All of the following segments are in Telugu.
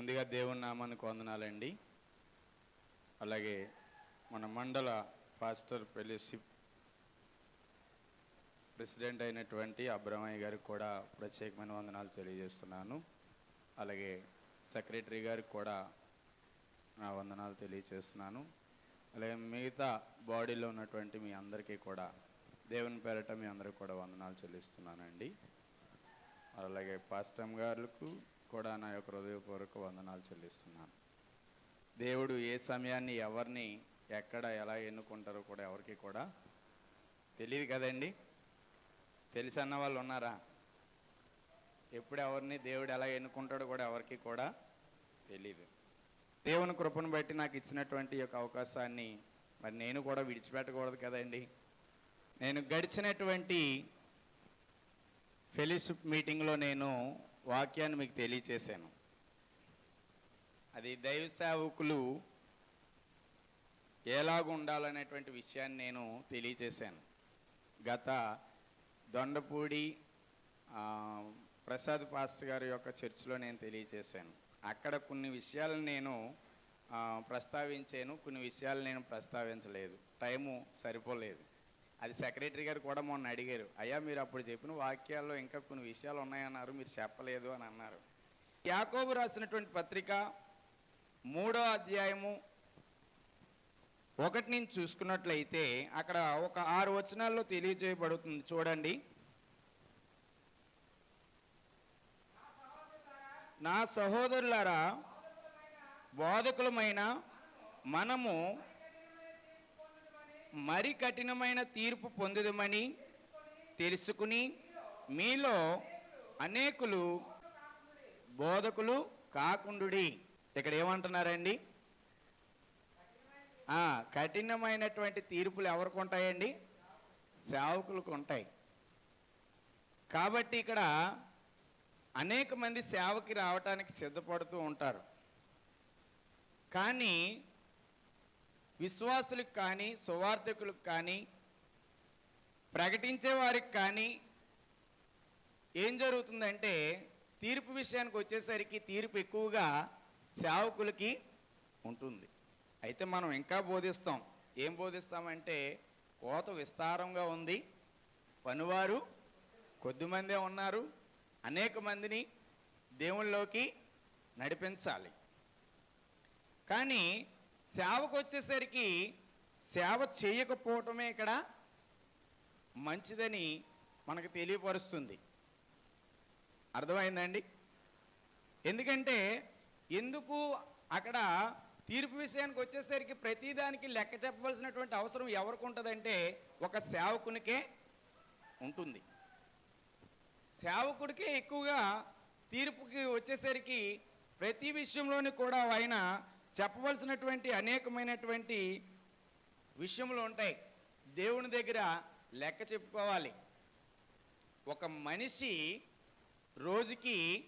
ముందుగా దేవుని నామానికి వందనాలండి. అలాగే మన మండల పాస్టర్ ఫెలోషిప్ ప్రెసిడెంట్ అయినటువంటి అబ్రహ్మయ్య గారికి కూడా ప్రత్యేకమైన వందనాలు తెలియజేస్తున్నాను. అలాగే సెక్రటరీ గారికి కూడా నా వందనాలు తెలియజేస్తున్నాను. అలాగే మిగతా బాడీలో ఉన్నటువంటి మీ అందరికీ కూడా దేవుని పేరట మీ అందరికి కూడా వందనాలు చెల్లిస్తున్నానండి. అలాగే పాస్టమ్ గారులకు కూడా నా యొక్క హృదయపూర్వక వందనాలు చెల్లిస్తున్నాను. దేవుడు ఏ సమయాన్ని ఎవరిని ఎక్కడ ఎలా ఎన్నుకుంటారో కూడా ఎవరికి కూడా తెలియదు కదండి. తెలిసన్న వాళ్ళు ఉన్నారా? ఎప్పుడు ఎవరిని దేవుడు ఎలా ఎన్నుకుంటాడో కూడా ఎవరికి కూడా తెలియదు దేవుని కృపను బట్టి నాకు ఇచ్చినటువంటి యొక్క అవకాశాన్ని మరి నేను కూడా విడిచిపెట్టకూడదు కదండి. నేను గడిచినటువంటి ఫెలోషిప్ మీటింగ్లో నేను వాక్యాన్ని మీకు తెలియచేశాను. అది దైవ సేవకులు ఎలాగ ఉండాలనేటువంటి విషయాన్ని నేను తెలియచేశాను. గత దొండపూడి ప్రసాద్ పాస్ట్ గారి యొక్క చర్చిలో నేను తెలియచేశాను. అక్కడ కొన్ని విషయాలు నేను ప్రస్తావించాను. కొన్ని విషయాలు నేను ప్రస్తావించలేదు. టైము సరిపోలేదు. అది సెక్రటరీ గారు కూడా మొన్న అడిగారు అయ్యా మీరు అప్పుడు చెప్పిన వాక్యాల్లో ఇంకా కొన్ని విషయాలు ఉన్నాయన్నారు మీరు చెప్పలేదు అని అన్నారు. యాకోబు రాసినటువంటి పత్రిక మూడో అధ్యాయము ఒకటి నుంచి చూసుకున్నట్లయితే అక్కడ ఒక ఆరు వచనాల్లో తెలియజేయబడుతుంది. చూడండి. నా సహోదరులారా బోధకులమైన మనము మరి కఠినమైన తీర్పు పొందుదమని తెలుసుకుని మీలో అనేకులు బోధకులు కాకుండుడి. ఇక్కడ ఏమంటున్నారండి? కఠినమైనటువంటి తీర్పులు ఎవరికి ఉంటాయండి? సేవకులకు ఉంటాయి. కాబట్టి ఇక్కడ అనేక మంది సేవకి రావటానికి సిద్ధపడుతూ ఉంటారు. కానీ విశ్వాసులకు కానీ సువార్థకులకు కానీ ప్రకటించే వారికి కానీ ఏం జరుగుతుందంటే తీర్పు విషయానికి వచ్చేసరికి తీర్పు ఎక్కువగా సేవకులకి ఉంటుంది. అయితే మనం ఇంకా బోధిస్తాం. ఏం బోధిస్తామంటే కోత విస్తారంగా ఉంది. పనివారు కొద్దిమందే ఉన్నారు. అనేక మందిని దేవుళ్ళలోకి నడిపించాలి. కానీ సేవకు వచ్చేసరికి సేవ చేయకపోవటమే ఇక్కడ మంచిదని మనకు తెలియపరుస్తుంది. అర్థమైందండి? ఎందుకంటే ఎందుకు అక్కడ తీర్పు విషయానికి వచ్చేసరికి ప్రతిదానికి లెక్క చెప్పవలసినటువంటి అవసరం ఎవరికి ఉంటుందంటే ఒక సేవకునికే ఉంటుంది. సేవకుడికే ఎక్కువగా తీర్పుకి వచ్చేసరికి ప్రతి విషయంలోని కూడా ఆయన చెప్పవలసినటువంటి అనేకమైనటువంటి విషయములు ఉంటాయి. దేవుని దగ్గర లెక్క చెప్పుకోవాలి. ఒక మనిషి రోజుకి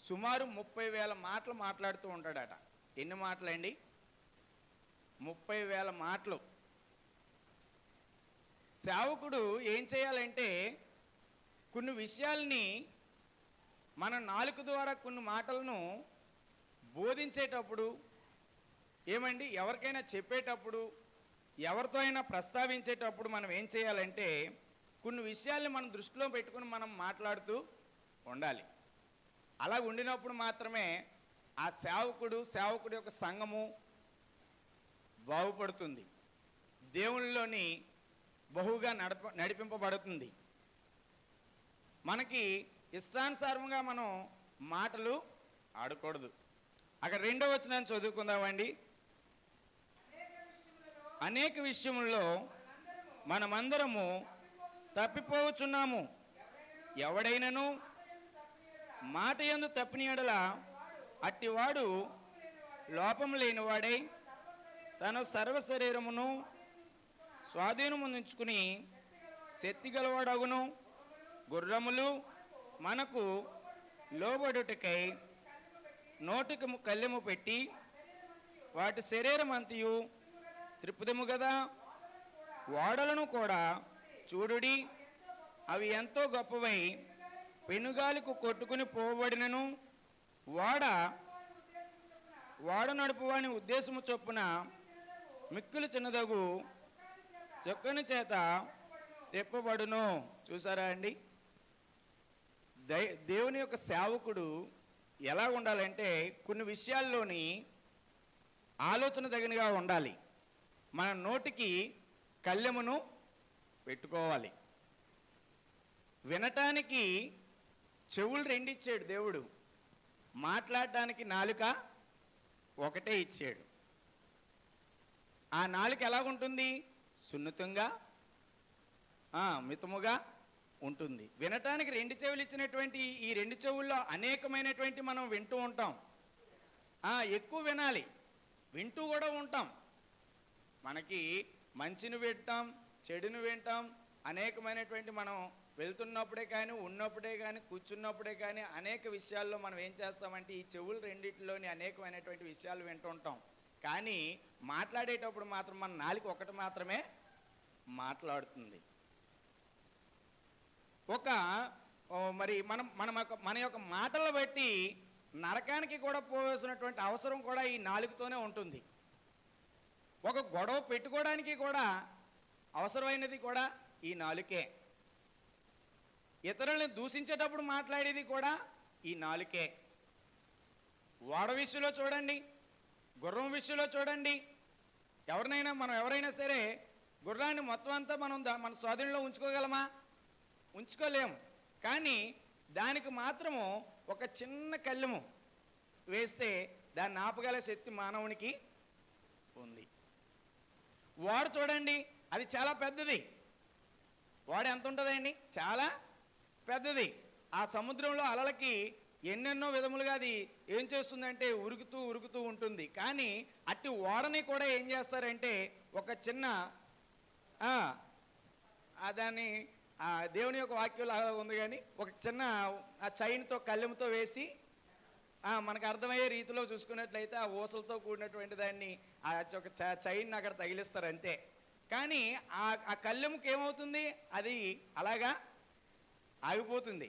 సుమారు ముప్పై వేల మాటలు మాట్లాడుతూ ఉంటాడట. ఎన్ని మాటలండి? ముప్పై వేల మాటలు. సేవకుడు ఏం చేయాలంటే కొన్ని విషయాల్ని మన నాలుక ద్వారా కొన్ని మాటలను బోధించేటప్పుడు ఏమండి? ఎవరికైనా చెప్పేటప్పుడు ఎవరితో అయినా ప్రస్తావించేటప్పుడు మనం ఏం చేయాలంటే కొన్ని విషయాల్ని మనం దృష్టిలో పెట్టుకుని మనం మాట్లాడుతూ ఉండాలి. అలా ఉండినప్పుడు మాత్రమే ఆ సేవకుడు సేవకుడు యొక్క సంఘము బాగుపడుతుంది. దేవునిలోని బహుగా నడప నడిపింపబడుతుంది. మనకి ఇష్టానుసారంగా మనం మాటలు ఆడకూడదు. అక్కడ రెండో వచ్చిన చదువుకుందామండి. అనేక విషయంలో మనమందరము తప్పిపోవచ్చున్నాము ఎవడైనను మాట ఎందు తప్పిన ఎడల అట్టివాడు లోపం లేనివాడై తన సర్వ శరీరమును స్వాధీనముంచుకుని శక్తి గలవాడగును గుర్రములు మనకు లోబడుటకై నోటికి ము- కళ్ళెము పెట్టి వాటి శరీరం అంతయు త్రిపుదము కదా ఓడలను కూడా చూడుడి అవి ఎంతో గొప్పవై పెనుగాలికి కొట్టుకుని పోబడినను. ఓడ వాడ నడుపువాని ఉద్దేశము చొప్పున మిక్కులు చిన్నదగు చొక్కని చేత తెప్పబడును. చూసారా అండి? దై దేవుని యొక్క సేవకుడు ఎలా ఉండాలంటే కొన్ని విషయాల్లోని ఆలోచన తగినగా ఉండాలి. మన నోటికి కళ్ళెమును పెట్టుకోవాలి. వినటానికి చెవులు రెండిచ్చాడు దేవుడు. మాట్లాడటానికి నాలుక ఒకటే ఇచ్చాడు. ఆ నాలుక ఎలాగుంటుంది? సున్నితంగా ఆ, మితముగా ఉంటుంది. వినటానికి రెండు చెవులు ఇచ్చినటువంటి ఈ రెండు చెవుల్లో అనేకమైనటువంటి మనం వింటూ ఉంటాం. ఎక్కువ వినాలి. వింటూ కూడా ఉంటాం. మనకి మంచిని వింటాం చెడును వింటాం అనేకమైనటువంటి మనం వెళ్తున్నప్పుడే కానీ ఉన్నప్పుడే కానీ కూర్చున్నప్పుడే కానీ అనేక విషయాల్లో మనం ఏం చేస్తామంటే ఈ చెవులు రెండింటిలోని అనేకమైనటువంటి విషయాలు వింటూ ఉంటాం. కానీ మాట్లాడేటప్పుడు మాత్రం మన నాలుగు ఒకటి మాత్రమే మాట్లాడుతుంది. ఒక మరి మనం మన మన యొక్క మాటలు బట్టి నరకానికి కూడా పోవాల్సినటువంటి అవసరం కూడా ఈ నాలుగుతోనే ఉంటుంది. ఒక గొడవ పెట్టుకోవడానికి కూడా అవసరమైనది కూడా ఈ నాలుకే. ఇతరుల్ని దూషించేటప్పుడు మాట్లాడేది కూడా ఈ నాలుకే. ఓడ విషయంలో చూడండి గుర్రం విషయంలో చూడండి ఎవరినైనా మనం ఎవరైనా సరే గుర్రాన్ని మొత్తం అంతా మనం మన స్వాధీనంలో ఉంచుకోగలమా? ఉంచుకోలేము. కానీ దానికి మాత్రము ఒక చిన్న కళ్ళెము వేస్తే దాన్ని ఆపగల శక్తి మానవునికి ఉంది. వాడు చూడండి అది చాలా పెద్దది. వాడు ఎంత ఉంటుందండి? చాలా పెద్దది. ఆ సముద్రంలో అలలకి ఎన్నెన్నో విధములుగా అది ఏం చేస్తుందంటే ఉరుకుతూ ఉరుకుతూ ఉంటుంది. కానీ అట్టి ఓడని కూడా ఏం చేస్తారంటే ఒక చిన్న దాన్ని దేవుని యొక్క వాక్యంలో ఉంది కానీ ఒక చిన్న ఆ చైన్తో కళ్ళెంతో వేసి మనకు అర్థమయ్యే రీతిలో చూసుకున్నట్లయితే ఆ ఊసలతో కూడినటువంటి దాన్ని ఆ ఒక చ- చైన్ అక్కడ తగిలిస్తారు అంతే. కానీ ఆ ఆ కళ్ళెముకి ఏమవుతుంది? అది అలాగా ఆగిపోతుంది.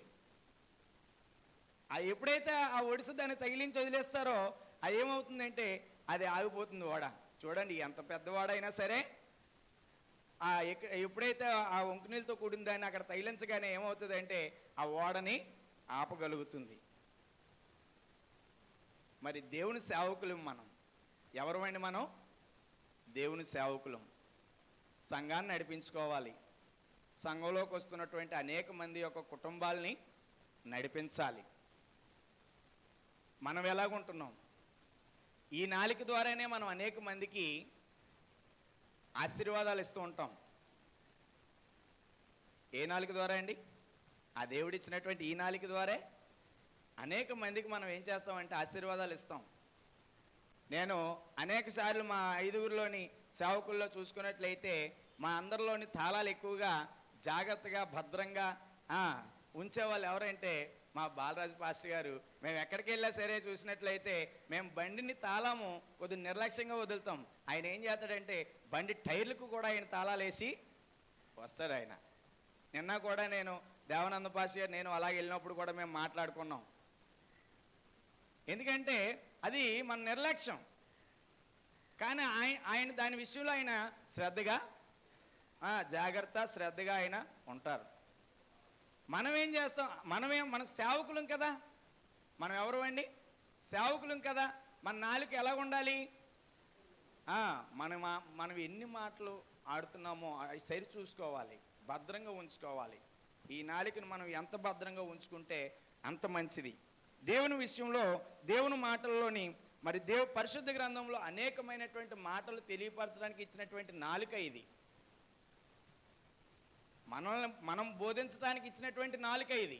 ఆ ఎప్పుడైతే ఆ ఒడిసి దాన్ని తగిలించి వదిలేస్తారో అది ఏమవుతుందంటే అది ఆగిపోతుంది ఓడ. చూడండి ఎంత పెద్దవాడైనా సరే ఆ ఎప్పుడైతే ఆ వంకు నీళ్ళతో కూడిన దాన్ని అక్కడ తగిలించగానే ఏమవుతుంది అంటే ఆ ఓడని ఆపగలుగుతుంది. మరి దేవుని సేవకులం మనం. ఎవరమండి మనం? దేవుని సేవకులం. సంఘాన్ని నడిపించుకోవాలి. సంఘంలోకి వస్తున్నటువంటి అనేక మంది యొక్క కుటుంబాల్ని నడిపించాలి. మనం ఎలాగుంటున్నాం? ఈ నాలిక ద్వారానే మనం అనేక మందికి ఆశీర్వాదాలు ఇస్తూ ఉంటాం. ఏ నాలుక ద్వారా అండి? ఆ దేవుడిచ్చినటువంటి ఈ నాలుక ద్వారే అనేక మందికి మనం ఏం చేస్తామంటే ఆశీర్వాదాలు ఇస్తాం. నేను అనేక సార్లు మా ఐదుగురిలోని సేవకుల్లో చూసుకున్నట్లయితే మా అందరిలోని తాళాలు ఎక్కువగా జాగ్రత్తగా భద్రంగా ఉంచే ఉంచేవాళ్ళు ఎవరంటే మా బాలరాజు పాస్టర్ గారు మేము ఎక్కడికి వెళ్ళా సరే చూసినట్లయితే మేము బండిని తాళాము కొద్దిగా నిర్లక్ష్యంగా వదులుతాం. ఆయన ఏం చేస్తాడంటే బండి టైర్లకు కూడా ఆయన తాళాలు వేసి వస్తారు ఆయన. నిన్న కూడా నేను దేవానంద పాస్టర్ గారు నేను అలాగే వెళ్ళినప్పుడు కూడా మేము మాట్లాడుకున్నాం. ఎందుకంటే అది మన నిర్లక్ష్యం. కానీ ఆయన ఆయన దాని విషయంలో ఆయన శ్రద్ధగా జాగ్రత్త శ్రద్ధగా ఆయన ఉంటారు. మనం ఏం చేస్తాం? మనమేం మన సేవకులం కదా. మనం ఎవరు అండి? సేవకులం కదా. మన నాలుక ఎలా ఉండాలి? మనం మనం ఎన్ని మాటలు ఆడుతున్నామో అవి సరి చూసుకోవాలి. భద్రంగా ఉంచుకోవాలి. ఈ నాలుకను మనం ఎంత భద్రంగా ఉంచుకుంటే అంత మంచిది. దేవుని విషయంలో దేవుని మాటల్లోని మరి దేవు పరిశుద్ధ గ్రంథంలో అనేకమైనటువంటి మాటలు తెలియపరచడానికి ఇచ్చినటువంటి నాలుక ఇది. మనల్ని మనం బోధించడానికి ఇచ్చినటువంటి నాలుక ఇది.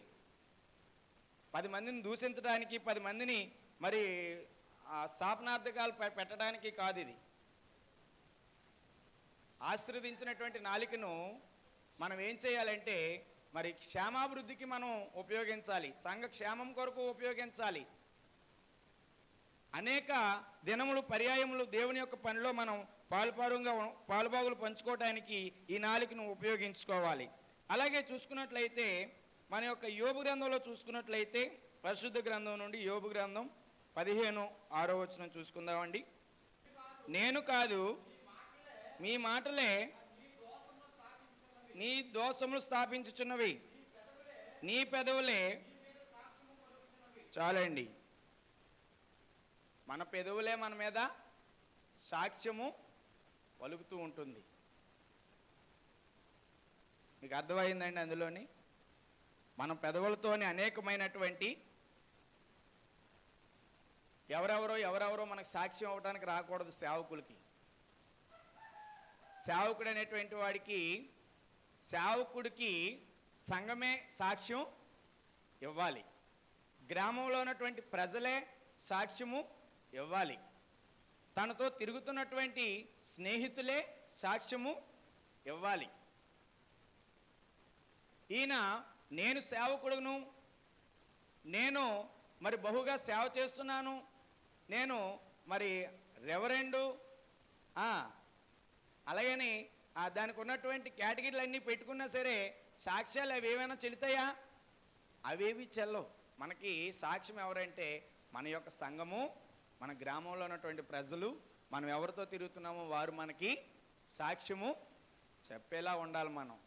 పది మందిని దూషించడానికి పది మందిని మరి శాపనార్థకాలు పెట్టడానికి కాదు ఇది. ఆశీర్వదించినటువంటి నాలికను మనం ఏం చేయాలంటే మరి క్షేమాభివృద్ధికి మనం ఉపయోగించాలి. సంఘ క్షేమం కొరకు ఉపయోగించాలి. అనేక దినములు పర్యాయములు దేవుని యొక్క పనిలో మనం పాల్పారుగా పాలుబాగులు పంచుకోవటానికి ఈ నాలుకను ఉపయోగించుకోవాలి. అలాగే చూసుకున్నట్లయితే మన యొక్క యోగు గ్రంథంలో చూసుకున్నట్లయితే పరిశుద్ధ గ్రంథం నుండి యోగు గ్రంథం పదిహేను ఆరో వచనం చూసుకుందామండి. నేను కాదు మీ మాటలే నీ దోషములు స్థాపించుచున్నవి. నీ పెదవులే చాలండి. మన పెదవులే మన మీద సాక్ష్యము పలుకుతూ ఉంటుంది. మీకు అర్థమైందండి అందులోని? మన పెదవులతోనే అనేకమైనటువంటి ఎవరెవరో ఎవరెవరో మనకు సాక్ష్యం అవ్వడానికి రాకూడదు సేవకులకి. సేవకుడు అనేటువంటి వాడికి సేవకుడికి సంఘమే సాక్ష్యం ఇవ్వాలి. గ్రామంలో ఉన్నటువంటి ప్రజలే సాక్ష్యము ఇవ్వాలి. తనతో తిరుగుతున్నటువంటి స్నేహితులే సాక్ష్యము ఇవ్వాలి. ఈయన నేను సేవకుడును నేను మరి బహుగా సేవ చేస్తున్నాను నేను మరి రెవరెండు అలాగని ఆ దానికి ఉన్నటువంటి కేటగిరీలు అన్నీ పెట్టుకున్నా సరే సాక్ష్యాలు అవి ఏమైనా చెల్లుతాయా? అవేవి చెల్లవు. మనకి సాక్ష్యం ఎవరంటే మన యొక్క సంఘము మన గ్రామంలో ఉన్నటువంటి ప్రజలు మనం ఎవరితో తిరుగుతున్నామో వారు మనకి సాక్ష్యము చెప్పేలా ఉండాలి మనం.